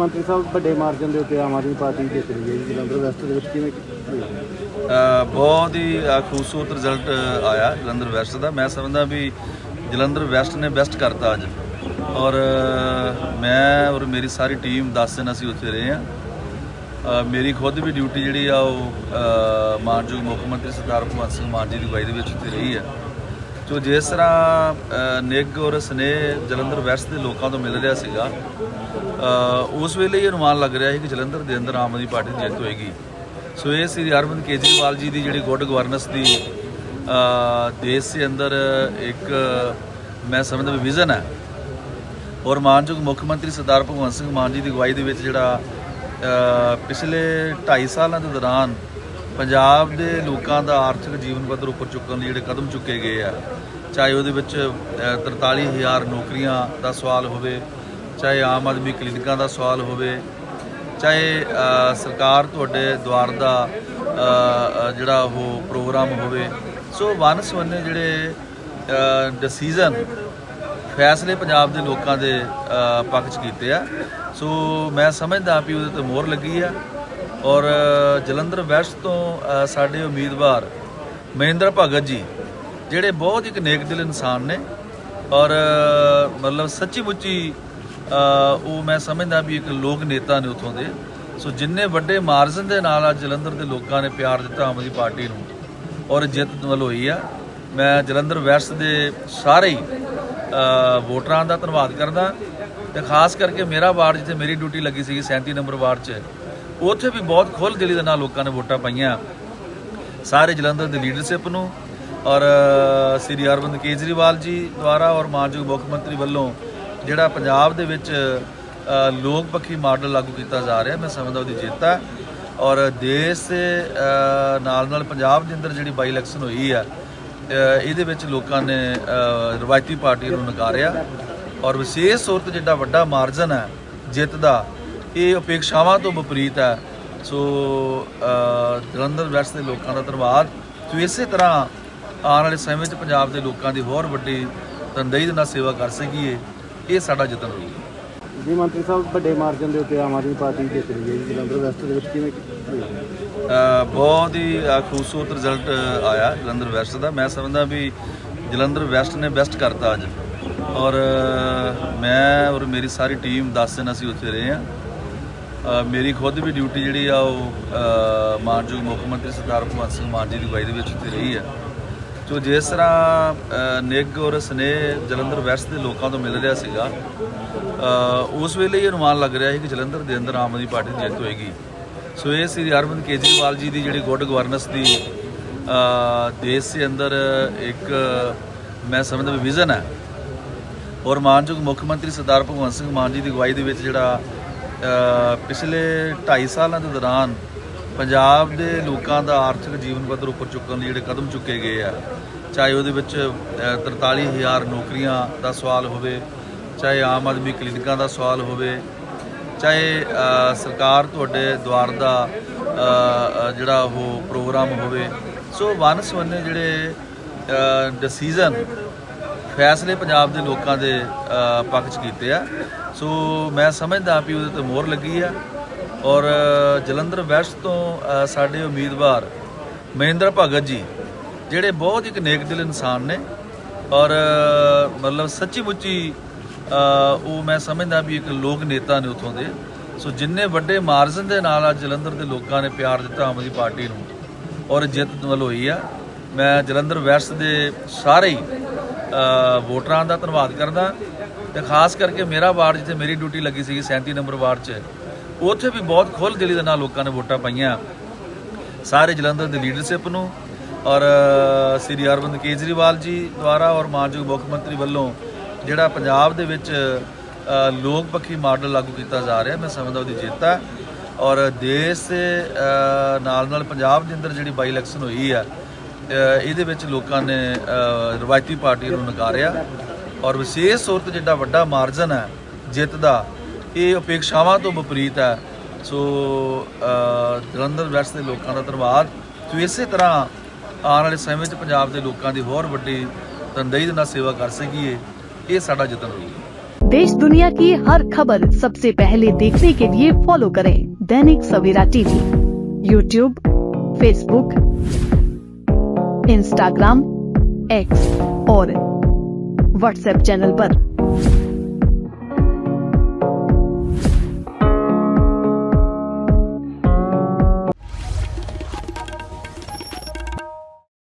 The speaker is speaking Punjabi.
ਮੰਤਰੀ ਸਾਹਿਬ ਵੱਡੇ ਮਾਰਜਨ ਦੇ ਉੱਤੇ ਆਮ ਆਦਮੀ ਪਾਰਟੀ ਜਿੱਤ ਰਹੀ ਹੈ ਜੀ ਜਲੰਧਰ ਵੈਸਟ ਦੇ ਵਿੱਚ ਕਿਵੇਂ ਬਹੁਤ ਹੀ ਖੂਬਸੂਰਤ ਰਿਜ਼ਲਟ ਆਇਆ ਜਲੰਧਰ ਵੈਸਟ ਦਾ। ਮੈਂ ਸਮਝਦਾ ਵੀ ਜਲੰਧਰ ਵੈਸਟ ਨੇ ਬੈਸਟ ਕਰਤਾ ਅੱਜ। ਔਰ ਮੈਂ ਔਰ ਮੇਰੀ ਸਾਰੀ ਟੀਮ 10 ਦਿਨ ਅਸੀਂ ਉੱਥੇ ਰਹੇ ਆ ਮੇਰੀ ਖੁਦ ਵੀ ਡਿਊਟੀ ਜਿਹੜੀ ਆ ਉਹ ਮਾਨਯੋਗ ਮੁੱਖ ਮੰਤਰੀ ਸਰਦਾਰ ਭਗਵੰਤ ਸਿੰਘ ਮਾਨ ਜੀ ਦੀ ਅਗਵਾਈ ਦੇ ਵਿੱਚ ਉੱਥੇ ਰਹੀ ਆ ਜੋ ਜਿਸ ਤਰ੍ਹਾਂ ਅ, ਨਿੱਘ ਔਰ ਸਨੇਹ ਜਲੰਧਰ ਵੈਸਟ ਦੇ ਲੋਕਾਂ ਤੋਂ ਮਿਲ ਰਿਹਾ ਸੀਗਾ ਉਸ ਵੇਲੇ ਇਹ ਅਨੁਮਾਨ ਲੱਗ ਰਿਹਾ ਸੀ ਕਿ ਜਲੰਧਰ ਦੇ ਅੰਦਰ ਆਮ ਆਦਮੀ ਪਾਰਟੀ ਦੀ ਜਿੱਤ ਹੋਏਗੀ। ਸੋ ਇਹ ਸ੍ਰੀ ਅਰਵਿੰਦ ਕੇਜਰੀਵਾਲ ਜੀ ਦੀ ਜਿਹੜੀ ਗੁੱਡ ਗਵਰਨੈਂਸ ਦੀ ਦੇਸ਼ ਦੇ ਅੰਦਰ ਇੱਕ ਮੈਂ ਸਮਝਦਾ ਵੀ ਵਿਜ਼ਨ ਹੈ। ਔਰ ਮਾਨਯੋਗ ਮੁੱਖ ਮੰਤਰੀ ਸਰਦਾਰ ਭਗਵੰਤ ਸਿੰਘ ਮਾਨ ਜੀ ਦੀ ਅਗਵਾਈ ਦੇ ਵਿੱਚ ਜਿਹੜਾ ਪਿਛਲੇ 2.5 ਸਾਲਾਂ ਦੇ ਦੌਰਾਨ ਪੰਜਾਬ ਦੇ ਲੋਕਾਂ ਦਾ ਆਰਥਿਕ ਜੀਵਨ ਪੱਧਰ ਉੱਪਰ ਚੁੱਕਣ ਲਈ ਜਿਹੜੇ ਕਦਮ ਚੁੱਕੇ ਗਏ ਆ ਚਾਹੇ ਉਹਦੇ ਵਿੱਚ ਅ, 43000 ਨੌਕਰੀਆਂ ਦਾ ਸਵਾਲ ਹੋਵੇ ਚਾਹੇ ਆਮ ਆਦਮੀ ਕਲੀਨਿਕਾਂ ਦਾ ਸਵਾਲ ਹੋਵੇ, ਚਾਹੇ ਸਰਕਾਰ ਤੁਹਾਡੇ ਦੁਆਰ ਦਾ ਜਿਹੜਾ ਉਹ ਪ੍ਰੋਗਰਾਮ ਹੋਵੇ। ਸੋ ਵਨ ਸਵੰਨੇ ਜਿਹੜੇ ਡਿਸੀਜਨ ਫੈਸਲੇ ਪੰਜਾਬ ਦੇ ਲੋਕਾਂ ਦੇ ਪੱਖ 'ਚ ਕੀਤੇ ਆ। ਸੋ ਮੈਂ ਸਮਝਦਾ ਵੀ ਉਹਦੇ ਤੇ ਮੋਹਰ ਲੱਗੀ ਆ। ਔਰ ਜਲੰਧਰ ਵੈਸਟ ਤੋਂ ਸਾਡੇ ਉਮੀਦਵਾਰ ਮਹਿੰਦਰ ਭਗਤ ਜੀ, ਜਿਹੜੇ ਬਹੁਤ ਇੱਕ ਨੇਕ ਦਿਲ ਇਨਸਾਨ ਨੇ। ਔਰ ਮਤਲਬ ਸੱਚੀ ਮੁੱਚੀ ਉਹ ਮੈਂ ਸਮਝਦਾ ਵੀ ਇੱਕ ਲੋਕ ਨੇਤਾ ਨੇ ਉਥੋਂ ਦੇ। ਸੋ ਜਿੰਨੇ ਵੱਡੇ ਮਾਰਜਨ ਦੇ ਨਾਲ ਅੱਜ ਜਲੰਧਰ ਦੇ ਲੋਕਾਂ ਨੇ ਪਿਆਰ ਦਿੱਤਾ ਆਮ ਆਦਮੀ ਪਾਰਟੀ ਨੂੰ, ਔਰ ਜਿੱਤ ਵੱਲ ਹੋਈ ਆ। ਮੈਂ ਜਲੰਧਰ ਵੈਸਟ ਦੇ ਸਾਰੇ ਹੀ ਵੋਟਰਾਂ ਦਾ ਧੰਨਵਾਦ ਕਰਦਾ। ਤੇ ਖਾਸ ਕਰਕੇ ਮੇਰਾ ਵਾਰਡ ਜਿੱਥੇ ਮੇਰੀ ਡਿਊਟੀ ਲੱਗੀ ਸੀ 37 ਨੰਬਰ ਵਾਰਡ 'ਚ, ਉੱਥੇ ਵੀ ਬਹੁਤ ਖੁੱਲ੍ਹ ਦਿਲੀ ਦੇ ਨਾਲ ਲੋਕਾਂ ਨੇ ਵੋਟਾਂ ਪਾਈਆਂ। ਸਾਰੇ ਜਲੰਧਰ ਦੀ ਲੀਡਰਸ਼ਿਪ ਨੂੰ, ਔਰ ਸ੍ਰੀ ਅਰਵਿੰਦ ਕੇਜਰੀਵਾਲ ਜੀ ਦੁਆਰਾ ਔਰ ਮਾਨਯੋਗ ਮੁੱਖ ਮੰਤਰੀ ਵੱਲੋਂ ਜਿਹੜਾ ਪੰਜਾਬ ਦੇ ਵਿੱਚ ਲੋਕ ਪੱਖੀ ਮਾਡਲ ਲਾਗੂ ਕੀਤਾ ਜਾ ਰਿਹਾ, ਮੈਂ ਸਮਝਦਾ ਉਹਦੀ ਜਿੱਤ ਹੈ। ਔਰ ਦੇਸ਼ ਦੇ ਨਾਲ ਨਾਲ ਪੰਜਾਬ ਦੇ ਅੰਦਰ ਜਿਹੜੀ ਬਾਈ ਇਲੈਕਸ਼ਨ ਹੋਈ ਆ ਇਹਦੇ ਵਿੱਚ ਲੋਕਾਂ ਨੇ ਰਵਾਇਤੀ ਪਾਰਟੀ ਨੂੰ ਨਕਾਰਿਆ। ਔਰ ਵਿਸ਼ੇਸ਼ ਤੌਰ 'ਤੇ ਜਿਹੜਾ ਵੱਡਾ ਮਾਰਜਨ ਹੈ ਜਿੱਤ ਦਾ, ਇਹ ਅਪੇਖਾਵਾਂ ਤੋਂ ਵਿਪਰੀਤ ਹੈ। ਸੋ ਜਲੰਧਰ ਵੈਸਟ ਦੇ ਲੋਕਾਂ ਦਾ ਧੰਨਵਾਦ। ਸੋ ਇਸੇ ਤਰ੍ਹਾਂ ਆਉਣ ਵਾਲੇ ਸਮੇਂ 'ਚ ਪੰਜਾਬ ਦੇ ਲੋਕਾਂ ਦੀ ਹੋਰ ਵੱਡੀ ਤਨਦੇਹੀ ਦੇ ਨਾਲ ਸੇਵਾ ਕਰ ਸਕੀਏ। ਇਹ ਸਾਡਾ ਯਤਨ ਹੋਊਗਾ। ਜੀ ਮੰਤਰੀ ਸਾਹਿਬ ਵੱਡੇ ਮਾਰਜਨ ਦੇ ਉੱਤੇ ਆਮ ਆਦਮੀ ਪਾਰਟੀ ਜਿੱਤ ਰਹੀ ਹੈ ਜੀ ਜਲੰਧਰ ਵੈਸਟ ਦੇ ਵਿੱਚ ਕਿਵੇਂ ਹੋਈ? ਬਹੁਤ ਹੀ ਖੂਬਸੂਰਤ ਰਿਜ਼ਲਟ ਆਇਆ ਜਲੰਧਰ ਵੈਸਟ ਦਾ। ਮੈਂ ਸਮਝਦਾ ਵੀ ਜਲੰਧਰ ਵੈਸਟ ਨੇ ਬੈਸਟ ਕਰਤਾ ਅੱਜ। ਔਰ ਮੈਂ ਔਰ ਮੇਰੀ ਸਾਰੀ ਟੀਮ 10 ਦਿਨ ਅਸੀਂ ਉੱਥੇ ਰਹੇ ਆ ਮੇਰੀ ਖੁਦ ਵੀ ਡਿਊਟੀ ਜਿਹੜੀ ਆ ਉਹ ਮਾਨਯੋਗ ਮੁੱਖ ਮੰਤਰੀ ਸਰਦਾਰ ਭਗਵੰਤ ਸਿੰਘ ਮਾਨ ਜੀ ਦੀ ਅਗਵਾਈ ਦੇ ਵਿੱਚ ਉੱਥੇ ਰਹੀ ਆ ਜੋ ਜਿਸ ਤਰ੍ਹਾਂ ਅ, ਨਿੱਘ ਔਰ ਸਨੇਹ ਜਲੰਧਰ ਵੈਸਟ ਦੇ ਲੋਕਾਂ ਤੋਂ ਮਿਲ ਰਿਹਾ ਸੀਗਾ ਉਸ ਵੇਲੇ ਹੀ ਅਨੁਮਾਨ ਲੱਗ ਰਿਹਾ ਸੀ ਕਿ ਜਲੰਧਰ ਦੇ ਅੰਦਰ ਆਮ ਆਦਮੀ ਪਾਰਟੀ ਦੀ ਜਿੱਤ ਹੋਏਗੀ। ਸੋ ਇਹ ਸ੍ਰੀ ਅਰਵਿੰਦ ਕੇਜਰੀਵਾਲ ਜੀ ਦੀ ਜਿਹੜੀ ਗੁੱਡ ਗਵਰਨੈਂਸ ਦੀ ਦੇਸ਼ ਦੇ ਅੰਦਰ ਇੱਕ ਮੈਂ ਸਮਝਦਾ ਵਿਜ਼ਨ ਹੈ। ਔਰ ਮਾਨਯੋਗ ਮੁੱਖ ਮੰਤਰੀ ਸਰਦਾਰ ਭਗਵੰਤ ਸਿੰਘ ਮਾਨ ਜੀ ਦੀ ਅਗਵਾਈ ਦੇ ਵਿੱਚ ਜਿਹੜਾ ਪਿਛਲੇ 2.5 ਸਾਲਾਂ ਦੇ ਦੌਰਾਨ ਪੰਜਾਬ ਦੇ ਲੋਕਾਂ ਦਾ ਆਰਥਿਕ ਜੀਵਨ ਪੱਧਰ ਉੱਪਰ ਚੁੱਕਣ ਲਈ ਜਿਹੜੇ ਕਦਮ ਚੁੱਕੇ ਗਏ ਆ ਚਾਹੇ ਉਹਦੇ ਵਿੱਚ ਅ, 43000 ਨੌਕਰੀਆਂ ਦਾ ਸਵਾਲ ਹੋਵੇ ਚਾਹੇ ਆਮ ਆਦਮੀ ਕਲੀਨਿਕਾਂ ਦਾ ਸਵਾਲ ਹੋਵੇ ਚਾਹੇ ਸਰਕਾਰ ਤੁਹਾਡੇ ਦੁਆਰ ਦਾ ਜਿਹੜਾ ਉਹ ਪ੍ਰੋਗਰਾਮ ਹੋਵੇ। ਸੋ ਵਨ ਸਵੰਨੇ ਜਿਹੜੇ ਡਿਸੀਜਨ ਫੈਸਲੇ ਪੰਜਾਬ ਦੇ ਲੋਕਾਂ ਦੇ ਪੱਖ 'ਚ ਕੀਤੇ ਆ। ਸੋ ਮੈਂ ਸਮਝਦਾ ਵੀ ਉਹਦੇ ਤੇ ਮੋਹਰ ਲੱਗੀ ਆ ਔਰ ਜਲੰਧਰ ਵੈਸਟ ਤੋਂ ਸਾਡੇ ਉਮੀਦਵਾਰ ਮਹਿੰਦਰ ਭਗਤ ਜੀ, ਜਿਹੜੇ ਬਹੁਤ ਇੱਕ ਨੇਕ ਦਿਲ ਇਨਸਾਨ ਨੇ ਔਰ ਮਤਲਬ ਸੱਚੀ ਮੁੱਚੀ ਉਹ ਮੈਂ ਸਮਝਦਾ ਵੀ ਇੱਕ ਲੋਕ ਨੇਤਾ ਨੇ ਉਥੋਂ ਦੇ। ਸੋ ਜਿੰਨੇ ਵੱਡੇ ਮਾਰਜਨ ਦੇ ਨਾਲ ਅੱਜ ਜਲੰਧਰ ਦੇ ਲੋਕਾਂ ਨੇ ਪਿਆਰ ਦਿੱਤਾ ਆਮ ਆਦਮੀ ਪਾਰਟੀ ਨੂੰ ਔਰ ਜਿੱਤ ਵੱਲ ਹੋਈ ਆ, ਮੈਂ ਜਲੰਧਰ ਵੈਸਟ ਦੇ ਸਾਰੇ ਹੀ ਵੋਟਰਾਂ ਦਾ ਧੰਨਵਾਦ ਕਰਦਾ। ਤੇ ਖਾਸ ਕਰਕੇ ਮੇਰਾ ਵਾਰਡ ਜਿੱਥੇ ਮੇਰੀ ਡਿਊਟੀ ਲੱਗੀ ਸੀ 37 ਨੰਬਰ ਵਾਰਡ 'ਚ ਉੱਥੇ ਵੀ ਬਹੁਤ ਖੁੱਲ੍ਹ ਦਿਲੀ ਦੇ ਨਾਲ ਲੋਕਾਂ ਨੇ ਵੋਟਾਂ ਪਾਈਆਂ। ਸਾਰੇ ਜਲੰਧਰ ਦੀ ਲੀਡਰਸ਼ਿਪ ਨੂੰ ਔਰ ਸ੍ਰੀ ਅਰਵਿੰਦ ਕੇਜਰੀਵਾਲ ਜੀ ਦੁਆਰਾ ਔਰ ਮਾਨਯੋਗ ਮੁੱਖ ਮੰਤਰੀ ਵੱਲੋਂ ਜਿਹੜਾ ਪੰਜਾਬ ਦੇ ਵਿੱਚ ਲੋਕ ਪੱਖੀ ਮਾਡਲ ਲਾਗੂ ਕੀਤਾ ਜਾ ਰਿਹਾ, ਮੈਂ ਸਮਝਦਾ ਉਹਦੀ ਜਿੱਤ ਹੈ। ਔਰ ਦੇਸ਼ ਦੇ ਨਾਲ ਨਾਲ ਪੰਜਾਬ ਦੇ ਅੰਦਰ ਜਿਹੜੀ ਬਾਈ ਇਲੈਕਸ਼ਨ ਹੋਈ ਆ ਇਹਦੇ ਵਿੱਚ ਲੋਕਾਂ ਨੇ ਰਵਾਇਤੀ ਪਾਰਟੀ ਨੂੰ ਨਕਾਰਿਆ। ਔਰ ਵਿਸ਼ੇਸ਼ ਤੌਰ 'ਤੇ ਜਿਹੜਾ ਵੱਡਾ ਮਾਰਜਨ ਹੈ ਜਿੱਤ ਦਾ ਇਹ ਅਪੇਕਸ਼ਾਵਾਂ ਤੋਂ ਵਿਪਰੀਤ ਹੈ। ਸੋ ਜਲੰਧਰ ਵੈਸਟ ਦੇ ਲੋਕਾਂ ਦਾ ਧੰਨਵਾਦ। ਸੋ, ਇਸੇ ਤਰ੍ਹਾਂ ਆਉਣ ਵਾਲੇ ਸਮੇਂ ਵਿੱਚ ਪੰਜਾਬ ਦੇ ਲੋਕਾਂ ਦੀ ਹੋਰ ਵੱਡੀ ਤੰਦਈ ਦੇ ਨਾਲ ਸੇਵਾ ਕਰ ਸਕੀਏ, ਇਹ ਸਾਡਾ ਯਤਨ ਹੋਵੇਗਾ देश दुनिया की हर खबर सबसे पहले देखने के लिए फॉलो करें Dainik Savera TV YouTube Facebook Instagram X और व्हाट्सएप चैनल पर।